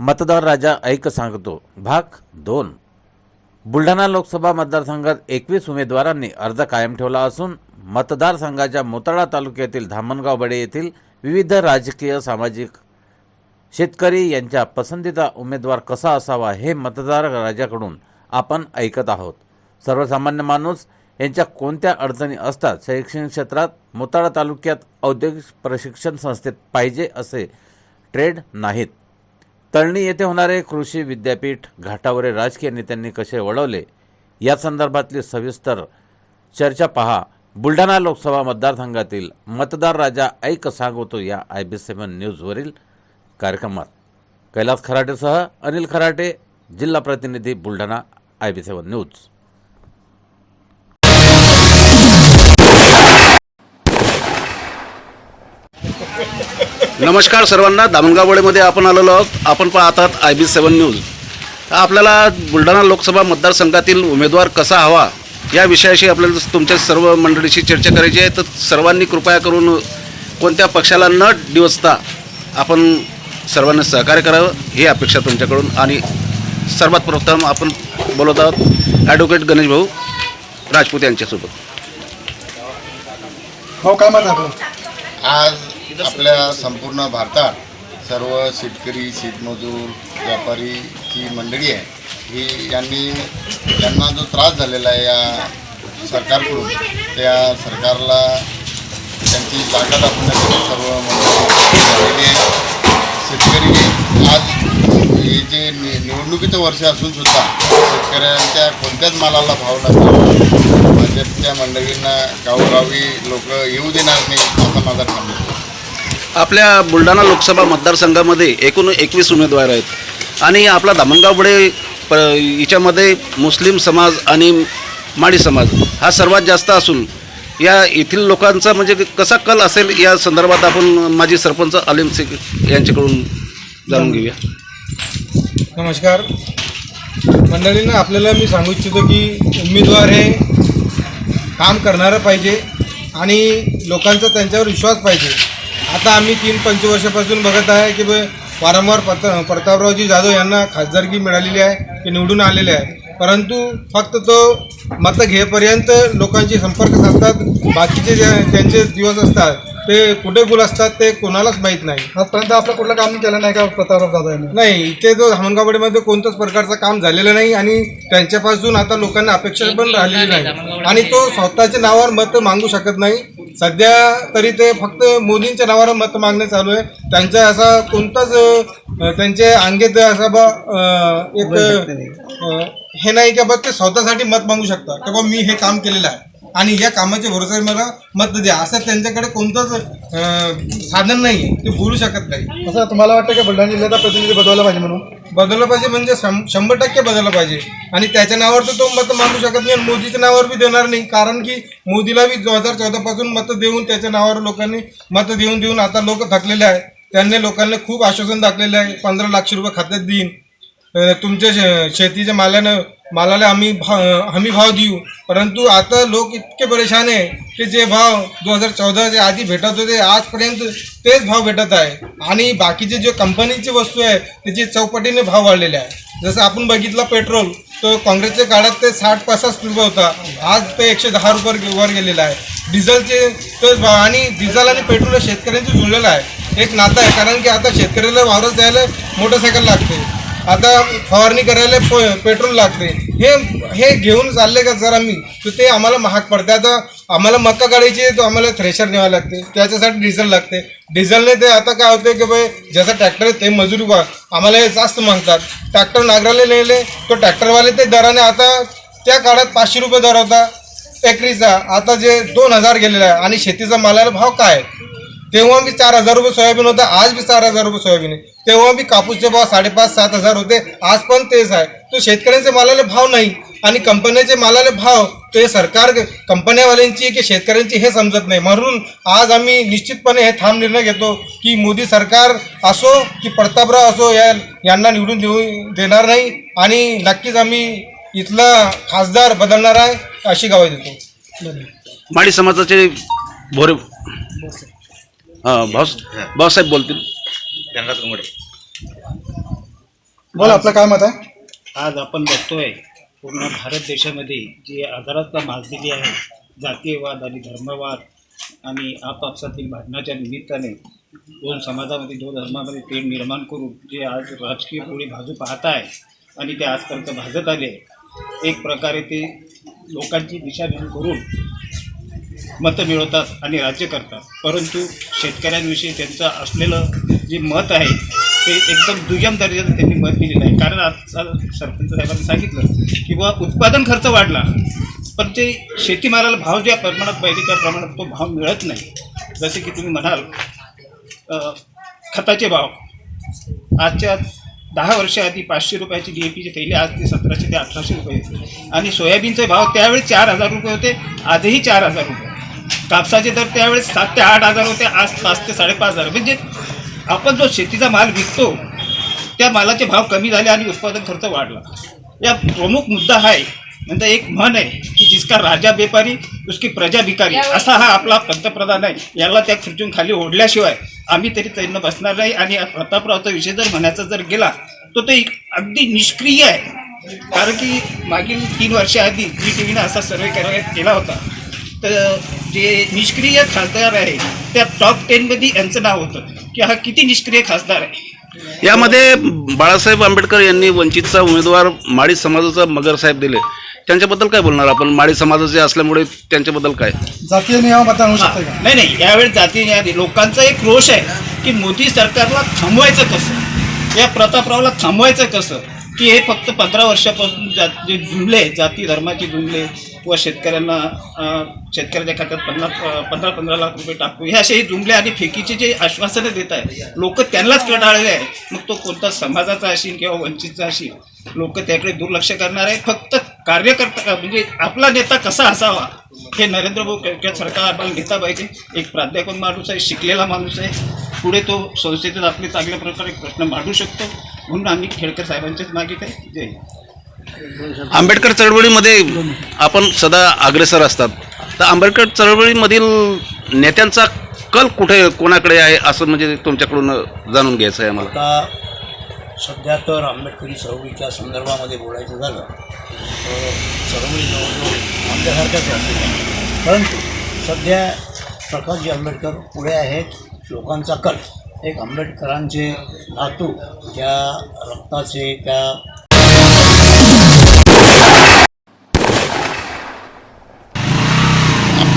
मतदार राजा ऐक सांगतो. भाग दोन. बुलढाणा लोकसभा मतदारसंघात एकवीस उमेदवारांनी अर्ज कायम ठेवला असून मतदारसंघाच्या मोताळा तालुक्यातील धामणगाव बडे येथील विविध राजकीय सामाजिक शेतकरी यांच्या पसंतीचा उमेदवार कसा असावा हे मतदार राजाकडून आपण ऐकत आहोत. सर्वसामान्य माणूस यांच्या कोणत्या अडचणी असतात शैक्षणिक क्षेत्रात मोताळा तालुक्यात औद्योगिक प्रशिक्षण संस्थेत पाहिजे असे ट्रेड नाहीत. तळणी येथे होणारे कृषी विद्यापीठ घाटावरील राजकीय नेत्यांनी कसे वळवले या संदर्भातली सविस्तर चर्चा पहा. बुलढाणा लोकसभा मतदारसंघातील मतदार राजा ऐक सांगतो या आय बी सेवन न्यूजवरील कार्यक्रमात. कैलास खराटेसह अनिल खराटे जिल्हा प्रतिनिधी Buldhana I B seven news. नमस्कार सर्वांना. दामणगावडेमध्ये आपण आलेलो आहोत. आपण पाहतात आय बी सेवन न्यूज. आपल्याला बुलढाणा लोकसभा मतदारसंघातील उमेदवार कसा हवा या विषयाशी आपल्याला तुमच्या सर्व मंडळीशी चर्चा करायची आहे तर सर्वांनी कृपया करून कोणत्या पक्षाला न डिवचता आपण सर्वांनी सहकार्य करावं ही अपेक्षा तुमच्याकडून. आणि सर्वात प्रथम आपण बोलत आहोत ॲडव्होकेट गणेश भाऊ राजपूत यांच्यासोबत. हो काय मत आपलं आज आपल्या संपूर्ण भारतात सर्व शेतकरी शेतमजूर व्यापारी ही मंडळी आहे ही यांनी यांना जो त्रास झालेला आहे या सरकारकडून त्या सरकारला त्यांची जागा दाखवण्यासाठी सर्व मंडळी शेतकरी आज हे जे नि निवडणुकीचं वर्ष असून सुद्धा शेतकऱ्यांच्या कोणत्याच मालाला भाव नसतो. भाजपच्या मंडळींना गावोगावी लोक येऊ देणार नाही असा माझा ठाम आपल्या बुलढाणा लोकसभा मतदारसंघामध्ये एकूण एकवीस उमेदवार आहेत. आणि आपला धामणगावबडे प याच्यामध्ये मुस्लिम समाज आणि माळी समाज हा सर्वात जास्त असून या येथील लोकांचा म्हणजे कसा कल असेल या संदर्भात आपण माजी सरपंच अलीम शेख यांच्याकडून जाणून घेऊया. नमस्कार. मंडळींना आपल्याला मी सांगू इच्छितो की उमेदवार हे काम करणारं पाहिजे आणि लोकांचा त्यांच्यावर विश्वास पाहिजे. आता आम्ही तीन पंचवर्षापासून बघत आहे की वारंवार पत प्रतापरावजी जाधव यांना खासदारकी मिळालेली आहे ते निवडून आलेले आहे. परंतु फक्त तो मतं घेपर्यंत लोकांशी संपर्क साधतात बाकीचे जे त्यांचे दिवस असतात ते कुठे गुल असतात ते कोणालाच माहीत नाही. आजपर्यंत आपलं कुठलं काम केलं नाही का प्रतापराव दादा यांनी? नाही इथे जो धामणगावडीमध्ये कोणत्याच प्रकारचं काम झालेलं नाही आणि त्यांच्यापासून आता लोकांना अपेक्षा पण राहिलेली नाही आणि तो स्वतःच्या नावावर मत मागू शकत नाही. सध्या तरी ते फक्त मोदींच्या नावावर मत मागणे चालू आहे. त्यांचा असा कोणताच त्यांचे अंगेत असा बा एक हे नाही का बा ते स्वतःसाठी मत मागू शकतात की बा मी हे काम केलेलं आहे. आणि या कामाच्या भरोसा मला मत द्या. असं त्यांच्याकडे कोणतंच साधन नाही ते बोलू शकत नाही. असं तुम्हाला वाटतं की बुलढाणा जिल्ह्याचा प्रतिनिधी बदलला पाहिजे म्हणून? बदललं पाहिजे म्हणजे शं- शंभर टक्के बदललं पाहिजे. आणि त्याच्या नावावर तर तो मत मागू शकत नाही आणि मोदीच्या नावावर बी देणार नाही. कारण की मोदीला बी दोन हजार चौदा पासून मतं देऊन त्याच्या नावावर लोकांनी मतं देऊन देऊन आता लोक थकलेले आहेत. त्यांनी लोकांना खूप आश्वासन दाखलेलं आहे. पंधरा लाखशे रुपये खात्यात देईन. तुमच्या शे- शेतीच्या मालानं मालाला आम्ही भाव हमी भाव देऊ. परंतु आता लोक इतके परेशान आहे की जे भाव दोन हजार चौदाच्या आधी भेटत होते आजपर्यंत तेच भाव भेटत आहे. आणि बाकीचे जे कंपनीची वस्तू आहे त्याचे चौपटीने भाव वाढलेले आहे. जसं आपण बघितलं पेट्रोल तो काँग्रेसच्या काळात ते साठ पासष्ट रुपये होता. आज ते एकशे दहा रुपये वर गेलेला आहे. डिझेलचे तोच भाव आणि डिझेल आणि पेट्रोल हे शेतकऱ्यांचं जुळलेलं आहे. एक नातं आहे कारण की आता शेतकऱ्याला वावरच द्यायला मोटरसायकल लागते. आता फवारणी करायला प- पेट्रोल लागते. हे हे घेऊन चालले का जर आम्ही तर ते आम्हाला महाग पडते. आता आम्हाला मक्का काढायची तो आम्हाला थ्रेशर न्यावं लागते. त्याच्यासाठी डिझेल लागते. डिझेलने ते आता काय होते की बाई ज्याचा ट्रॅक्टर आहे ते मजुरी वा आम्हाला हे जास्त मागतात. ट्रॅक्टर नागराला नेले तो ट्रॅक्टरवाले ते दराने आता त्या काळात पाचशे रुपये दर होता. एकरीचा. आता जे दोन हजार गेलेला आहे. आणि शेतीचा मालाला भाव काय? आहे? तेव्हा बी चार हजार रुपये सोयाबीन होतं आज बी चार हजार रुपये सोयाबीन आहे. तेव्हा बी कापूसचे भाव साडेपाच सात हजार होते आज पण तेच आहे. तो शेतकऱ्यांचे मालाला भाव नाही आणि कंपन्याचे मालाले भाव ते सरकार कंपन्यावाल्यांची की शेतकऱ्यांची हे समजत नाही. म्हणून आज आम्ही निश्चितपणे हे ठाम निर्णय घेतो की मोदी सरकार असो की प्रतापराव असो या यांना निवडून देऊ देणार नाही आणि नक्कीच आम्ही इथला खासदार बदलणार आहे अशी गवाही देतो. माळी समाजाचे भोरे हां भाऊ भाऊसाहेब बोलतील. त्यांनाच घुमडे बोला आपलं काय मत आहे? आज आपण बघतोय पूर्ण भारत देशामध्ये जी आधारातला माजलेली आहे जातीयवाद आणि धर्मवाद आणि आपापसातील भांडणाच्या निमित्ताने दोन समाजामध्ये दोन धर्मामध्ये तेढ निर्माण करून जे आज राजकीय पोळी भाजू पाहत आहे आणि ते आजपर्यंत भाजत आले एक प्रकारे ते लोकांची दिशाभूल करून मतं मिळवतात आणि राज्य करतात. परंतु शेतकऱ्यांविषयी त्यांचं असलेलं जे मत आहे ते एकदम दुय्यम दर्जाचं त्यांनी मत दिलेलं आहे. कारण आता सरपंच साहेबांनी सांगितलं की बुवा उत्पादन खर्च वाढला पण ते शेतीमालाला भाव ज्या प्रमाणात पाहिजे त्या प्रमाणात तो भाव मिळत नाही. जसे की तुम्ही म्हणाल खताचे भाव. आजच्या दहा वर्षाआधी पाचशे रुपयाची डी ए पीची थैली आज ते सतराशे ते अठराशे रुपये होते. आणि सोयाबीनचे भाव त्यावेळी चार हजार रुपये होते आजही चार हजार रुपये. कापसाचे दर त्यावेळेस सात ते आठ हजार होते आज पाच ते साडेपाच हजार. म्हणजे आपण जो शेतीचा माल विकतो त्या मालाचे भाव कमी झाले आणि उत्पादन खर्च वाढला. या प्रमुख मुद्दा हा आहे. नंतर एक म्हण आहे की जिसका राजा बेपारी उसकी प्रजा भिकारी. असा हा आपला पंतप्रधान आहे. याला त्या खुर्चून खाली ओढल्याशिवाय आम्ही तरी त्यांना बसणार नाही. आणि प्रतापरावचा विषय जर म्हणायचा जर गेला तर तो एक अगदी निष्क्रिय आहे. कारण की मागील तीन वर्षाआधी जी टी व्हीनं असा सर्वे करायला केला होता. तर जे निष्क्रिय खासदार आहे त्या टॉप टेनमध्ये यांचं नाव होतं. की हा किती निष्क्रिय खासदार आहे? यामध्ये बाळासाहेब आंबेडकर यांनी वंचितचा उमेदवार माळी समाजाचा मगरसाहेब दिले. त्यांच्याबद्दल काय बोलणार आपण? माळी समाजाचे असल्यामुळे त्यांच्याबद्दल काय? जातीय नियम मतदान होऊ शकते का? नाही नाही. यावेळेस जाती न्याय लोकांचा एक रोष आहे की मोदी सरकारला थांबवायचं कसं? या प्रतापरावला थांबवायचं कसं? की हे फक्त पंधरा वर्षापासून जा जे जुमले जाती धर्माचे जुमले व शेतकऱ्यांना शेतकऱ्याच्या खात्यात पन्नास पंधरा पंधरा लाख रुपये टाकू. हे असे जुमले आणि फेकीचे जे आश्वासनं देत आहे लोक त्यांनाच कटाळले आहे मग तो कोणता समाजाचा असेल किंवा वंचितचा असेल लोक त्याकडे दुर्लक्ष करणार आहे फक्त कार्यकर्ता म्हणजे आपला नेता कसा असावा? हे नरेंद्र भाऊ केळकर आपण घेता पाहिजे. एक प्राध्यापक माणूस आहे शिकलेला माणूस आहे. पुढे तो संस्थेतून आपले चांगल्या प्रकारे प्रश्न मांडू शकतो. म्हणून आम्ही खेळकर साहेबांच्याच मागे काय? जय हिंद. आंबेडकर चळवळीमध्ये आपण सदा अग्रेसर असतात. तर आंबेडकर चळवळीमधील नेत्यांचा कल कुठे कोणाकडे आहे असं म्हणजे तुमच्याकडून जाणून घ्यायचं आहे आम्हाला? आता सध्या तर आंबेडकरी चळवळीच्या संदर्भामध्ये बोलायचं झालं तर चळवळी जवळजवळ आपल्यासारख्याच वाटते परंतु सध्या प्रकाशजी आंबेडकर पुढे आहेत लोकांचा कल. एक आंबेडकरांचे नातू त्या रक्ताचे त्या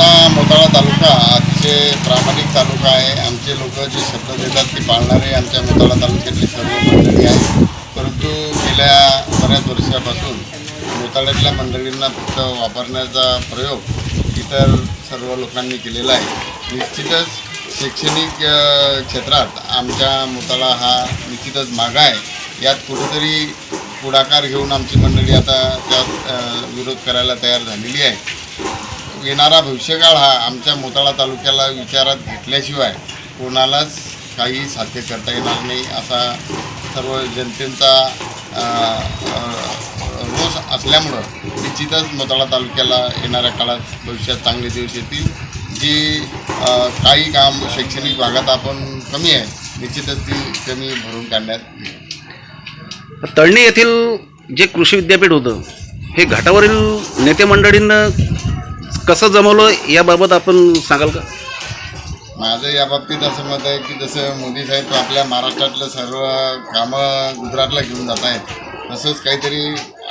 आमचा मोताळा तालुका अतिशय प्रामाणिक तालुका आहे. आमचे लोक जे शब्द देतात ते पाळणारे आमच्या मोताळा तालुक्यातली सर्व मंडळी आहे परंतु गेल्या बऱ्याच वर्षापासून मोताळ्यातल्या मंडळींना फक्त वापरण्याचा प्रयोग इतर सर्व लोकांनी केलेला आहे. निश्चितच शैक्षणिक क्षेत्रात आमच्या मोताळा हा निश्चितच मागा आहे. यात कुठेतरी पुढाकार घेऊन आमची मंडळी आता त्यात विरोध करायला तयार झालेली आहे. येणारा भविष्यकाळ हा आमच्या मोताळा तालुक्याला विचारात घेतल्याशिवाय कोणालाच काही साध्य करता येणार नाही. असा सर्व जनतेचा रोष असल्यामुळं निश्चितच मोताळा तालुक्याला येणाऱ्या काळात भविष्यात चांगले दिवस येतील. जी काही काम शैक्षणिक भागात आपण कमी आहे निश्चितच ती कमी भरून काढण्यात येईल. तळणी येथील जे कृषी विद्यापीठ होतं हे घाटावरील नेते मंडळींना कसं जमवलं याबाबत आपण सांगाल का? माझं या बाबतीत असं मत आहे की जसं मोदी साहेब आपल्या महाराष्ट्रातलं सर्व कामं गुजरातला घेऊन जात आहेत. तसंच काहीतरी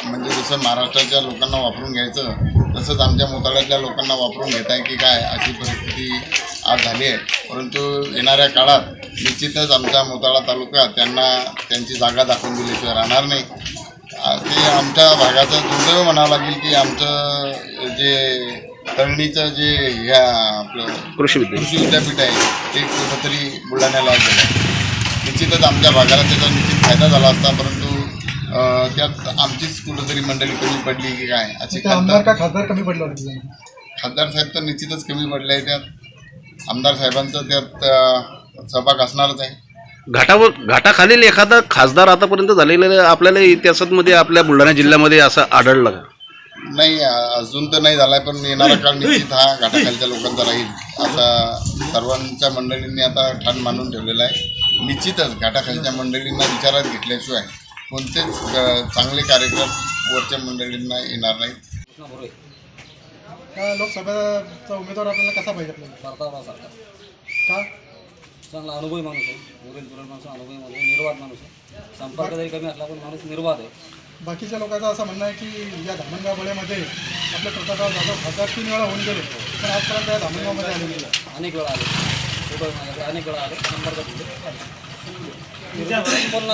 म्हणजे जसं महाराष्ट्राच्या लोकांना वापरून घ्यायचं तसंच आमच्या मोताळ्यातल्या लोकांना वापरून घेत आहे की काय अशी परिस्थिती आज झाली आहे. परंतु येणाऱ्या काळात निश्चितच आमचा मोताळा तालुका त्यांना त्यांची जागा दाखवून दिल्याशिवाय राहणार नाही. ते आमच्या भागाचं दुर्दैव म्हणावं लागेल की आमचं जे तळणीचं जे ह्या आपलं कृषी विद्यापीठ. कृषी विद्यापीठ आहे ते कुठंतरी बुलढाण्याला गेलं आहे. निश्चितच आमच्या भागाला त्याचा निश्चित फायदा झाला असता परंतु त्यात आमचीच कुठंतरी मंडळी कमी पडली की काय ते आमदार खासदार का खासदार कमी पडले होते खासदार साहेब तर निश्चितच कमी पडले आहे त्यात आमदार साहेबांचं त्यात सहभाग असणारच आहे. घाटावर घाटाखालील एखादा खासदार आतापर्यंत झालेला आपल्याला इतिहासामध्ये आपल्या बुलढाणा जिल्ह्यामध्ये असं आढळलं का? नाही अजून तर नाही झालाय पण येणारा काळ निश्चित हा. घाटाखालच्या लोकांचा राहील. असा सर्वांच्या मंडळींनी आता ठाण मानून ठेवलेला आहे. निश्चितच घाटाखालच्या मंडळींना विचारात घेतल्याशिवाय कोणतेच चांगले कार्यक्रम वरच्या मंडळींना येणार नाहीत. लोकसभेचा उमेदवार आपल्याला कसा पाहिजे आपल्याला? का? चांगला अनुभवी माणूस आहे. उरेल तुरेल माणूस अनुभवी माणूस आहे. निर्वाद माणूस आहे. संपर्क जरी कमी असला पण माणूस निर्वाद आहे. बाकीच्या लोकांचं असं म्हणणं आहे की या धामणगाव बळेमध्ये आपले प्रतापराव जाधव खासदार तीन वेळा होऊन गेले. पण आजपर्यंत या धामणगावमध्ये आले नाही. अनेक वेळा आले. अनेक वेळा आले.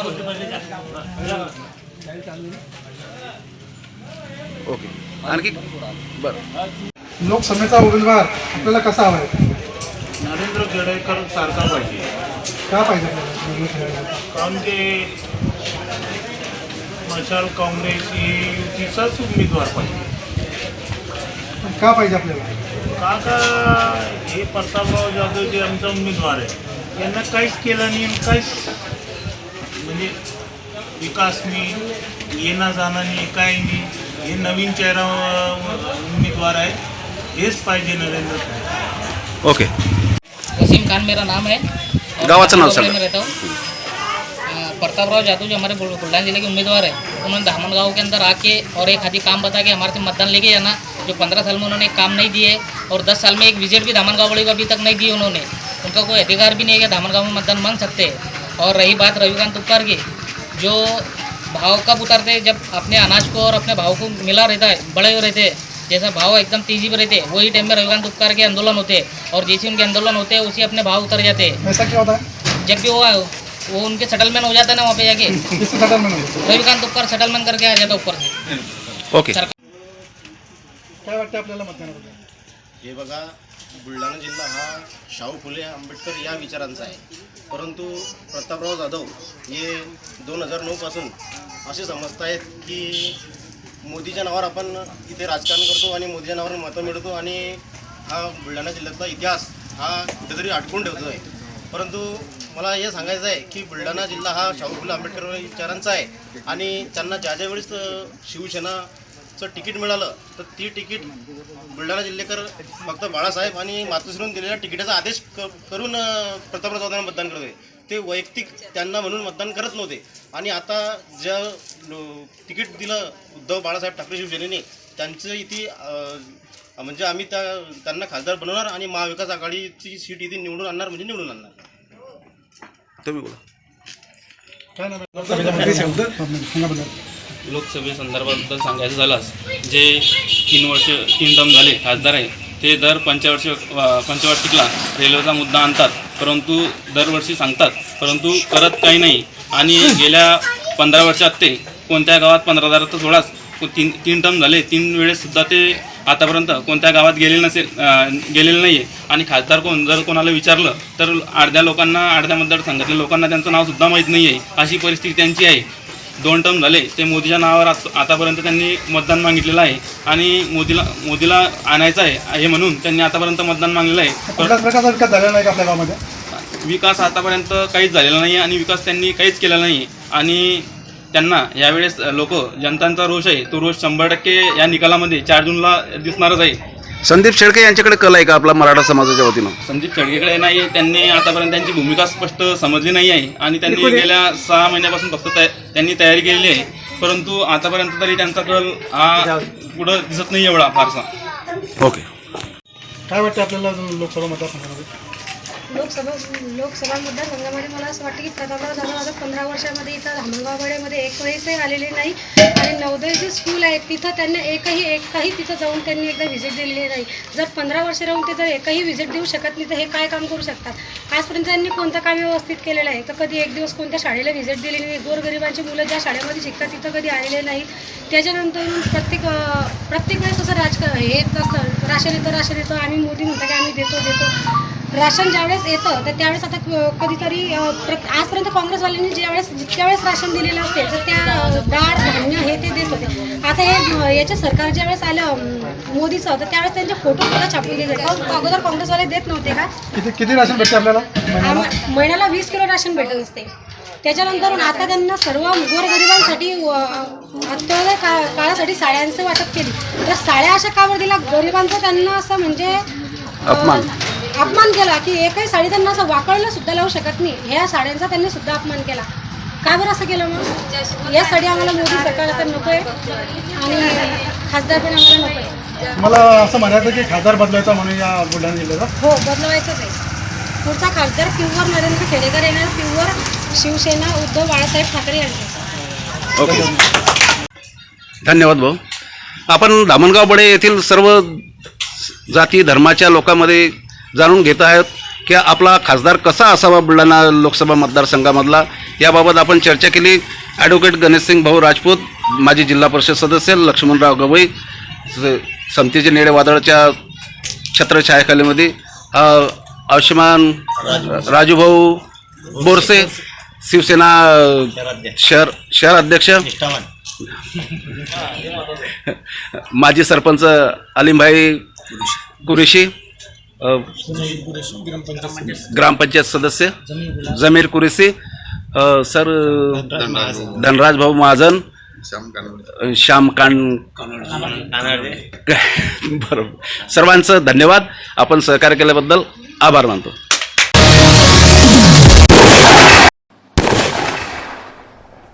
होते. ओके. आणखी? बरं. लोकसभेचा उमेदवार आपल्याला कसा हवा आहे? नरेंद्र खेडेकर सारखा पाहिजे. का पाहिजे? कारण की मशाल काँग्रेस ही युतीचाच उमेदवार पाहिजे. का पाहिजे आपल्याला? का का हे प्रतापराव जाधव जे आमचा उमेदवार आहे यांना काहीच केलं नाही आणि काहीच म्हणजे विकास नाही येणं जाणं नाही काही नाही. हे नवीन चेहरा अं, उमेदवार आहे हेच पाहिजे नरेंद्र खेडेकर ओके. वसीम खान मेरा नाम है। और गाँव नाम मैं सांगा. में रहता हूँ। अ, प्रताप राव जादव जो हमारे बुल- ज़िले के उम्मीदवार है। उन्होंने धामन गाँव के अंदर आके और एक आदि काम बता के हमारे से मतदान लेके जाना जो पंद्रह साल में उन्होंने काम नहीं दिए और दस साल में एक विज़िट भी धामन गाँव बड़ी को अभी तक नहीं दी उन्होंने। उनका कोई अधिकार भी नहीं है कि धामन गाँव में मतदान मांग सकते। हैं और रही बात रविकांत उपकार की जो भाव कब उतारते हैं? जब अपने अनाज को और अपने भाव को मिला रहता है बड़े हुए रहते हैं। जैसा भाव एकदम तेज़ी पर रहते हैं वही टाइम में रविकांत उपकार के आंदोलन होते हैं। और जैसे उनके आंदोलन होते हैं उसी अपने भाव उतर जाते हैं। ऐसा क्या होता है? जब भी वो वो उनके सेटलमेंट हो जाता है ना वहाँ पे जाके। होतं रविकांत उपकार सेटलमेंट करके आ जाता है ऊपर से। ओके। काय वाटतं आपल्याला मतदानाबद्दल? हे बघा बुलढाणा जिल्हा हा शाहू फुले आंबेडकर या विचारांचा आहे. परंतु प्रतापराव जाधव हे दोन हजार नऊपासून असे समजतायत की मोदीच्या नावावर आपण इथे राजकारण करतो आणि मोदीच्या नावावर मतं मिळवतो आणि हा बुलढाणा जिल्ह्यातला इतिहास हा कुठेतरी अडकून ठेवतो आहे परंतु मला हे सांगायचं आहे की बुलढाणा जिल्हा हा शाहू फुले आंबेडकर विचारांचा आहे. आणि त्यांना ज्या ज्या वेळेस शिवसेनाचं तिकीट मिळालं तर ती तिकीट बुलढाणा जिल्हेकर फक्त बाळासाहेब आणि मातोश्रीहून दिलेल्या तिकिटाचा आदेश क करून प्रतापराव जाधवांना मतदान करत होते. ते वैयक्तिक त्यांना म्हणून मतदान करत नव्हते. आणि आता ज्या तिकीट दिलं उद्धव बाळासाहेब ठाकरे शिवसेनेने त्यांचं इथे म्हणजे आम्ही त्या त्यांना खासदार बनवणार आणि महाविकास आघाडीची सीट इथे निवडून आणणार म्हणजे निवडून आणणार. सांगा बद्दल लोकसभेसंदर्भाबद्दल सांगायचं झाल्यास जे तीन वर्ष तीन टर्म झाले खासदार आहे ते दर पंचवर्ष पंचवार्षिकला रेल्वेचा मुद्दा आणतात परंतु दरवर्षी सांगतात परंतु करत काही नाही. आणि गेल्या पंधरा वर्षात ते कोणत्या गावात पंधरा हजारात सोळाच तीन तीन टर्म झाले तीन वेळेससुद्धा ते आतापर्यंत कोणत्या गावात गेलेले नसेल गेलेले नाही आहे आणि खासदार कोण जर कोणाला विचारलं तर अर्ध्या लोकांना अर्ध्या मतदारसंघातल्या लोकांना त्यांचं नाव सुद्धा माहीत नाही आहे अशी परिस्थिती त्यांची आहे. दोन टर्म झाले. ते मोदीच्या नावावर आत आतापर्यंत त्यांनी मतदान मागितलेलं आहे. आणि मोदीला मोदीला आणायचं आहे हे म्हणून त्यांनी आतापर्यंत मतदान मागलेलं आहे. विकास आतापर्यंत काहीच झालेला नाही आणि विकास त्यांनी काहीच केलेला नाही. आणि त्यांना यावेळेस लोक जनतांचा रोष आहे. तो रोष शंभर टक्के या निकालामध्ये चार जूनला दिसणारच आहे. संदीप शेळके यांच्याकडे कल आहे का आपला मराठा समाजाच्या वतीनं? संदीप शेडगेकडे नाही. त्यांनी आतापर्यंत त्यांची भूमिका स्पष्ट समजली नाही आहे. आणि त्यांनी गेल्या सहा महिन्यापासून फक्त तया त्यांनी तयारी केलेली आहे. परंतु आतापर्यंत तरी त्यांचा कल हा पुढं दिसत नाही एवढा फारसा. ओके. काय वाटतं आपल्याला लोकसभा मतदारसंघामध्ये? लोकसभा लोकसभा मतदारसंघामध्ये मला असं वाटतं की प्रतापराव जाधव माझं पंधरा वर्षामध्ये इथं धामणगाववाड्यामध्ये एक वेळेसही आलेले नाही. आणि नवोदय जे स्कूल आहे तिथं त्यांना एकही एकही तिथं जाऊन त्यांनी एकदा व्हिजिट दिलेली नाही. जर पंधरा वर्ष राहून ते जर एकही व्हिजिट देऊ शकत नाही तर हे काय काम करू शकतात? आजपर्यंत त्यांनी कोणतं काम व्यवस्थित केलेलं आहे? तर कधी एक दिवस कोणत्या शाळेला व्हिजिट दिलेली नाही? गोरगरिबांची मुलं ज्या शाळेमध्ये शिकतात तिथं कधी आलेले नाही. त्याच्यानंतर प्रत्येक प्रत्येक वेळेस असं राजकारण हे येत असतं राशन येतं राशन येतं आम्ही मोदी म्हणतात की आम्ही देतो देतो. राशन ज्यावेळेस येतं तर त्यावेळेस आता क- कधीतरी आजपर्यंत काँग्रेसवाल्यांनी ज्यावेळेस जितक्या वेळेस राशन दिलेलं असते तर त्या डाळ धान्य हे ते देत होते. आता हे अ, याचे सरकार ज्यावेळेस आलं मोदीचं तर त्यावेळेस त्यांचे फोटो सुद्धा छापून दिले काहून अगोदर काँग्रेसवाले देत नव्हते का? किती किती राशन भेटते आपल्याला? महिन्याला? वीस किलो राशन भेटत असते. त्याच्यानंतर आता त्यांना सर्व गोरगरिबांसाठी अ, अंत्योदय का काळासाठी साड्यांचं वाटप केली. तर साड्या अशा का बरं दिला गरिबांचं त्यांना असं म्हणजे अपमान. अपमान केला की एकही साडी त्यांना असं वाकळलं सुद्धा लावू शकत नाही. ह्या साड्यांचा त्यांनी सुद्धा अपमान केला. का बरं असं केलं मग? यासाठी आम्हाला मोदी सरकार तर नको आहे आणि खासदार पण आम्हाला नको आहे मला असं म्हणायचं की खासदार बदलायचा म्हणून या बुलढाणा जिल्ह्याचा. हो बदलवायचंच आहे पुढचा खासदार प्युअर नरेंद्र खेडेकर येणार. प्युअर शिवसेना उद्धव बाळासाहेब ठाकरे यांचा. ओके. धन्यवाद भाऊ. आपण धामणगाव बडे येथील सर्व जाती धर्माच्या लोकांमध्ये जाणून घेत आहोत की आपला खासदार कसा असावा बुलढाणा लोकसभा मतदारसंघामधला? याबाबत आपण चर्चा केली. ॲडव्होकेट गणेशसिंग भाऊ राजपूत माजी जिल्हा परिषद सदस्य लक्ष्मणराव गवई समतीचे नेडे वादळच्या छत्रछायाखालीमध्ये आयुष्यमान राजूभाऊ बोरसे शिवसेना शहर शहर अध्यक्ष माजी सरपंच अलीमभाई कुरेशी ग्रामपंचायत सदस्य जमीर कुरेशी अ, सर धनराज भाऊ महाजन श्याम कान बरोबर. सर्वांचं धन्यवाद. आपण सहकार्य केल्याबद्दल आभार मानतो.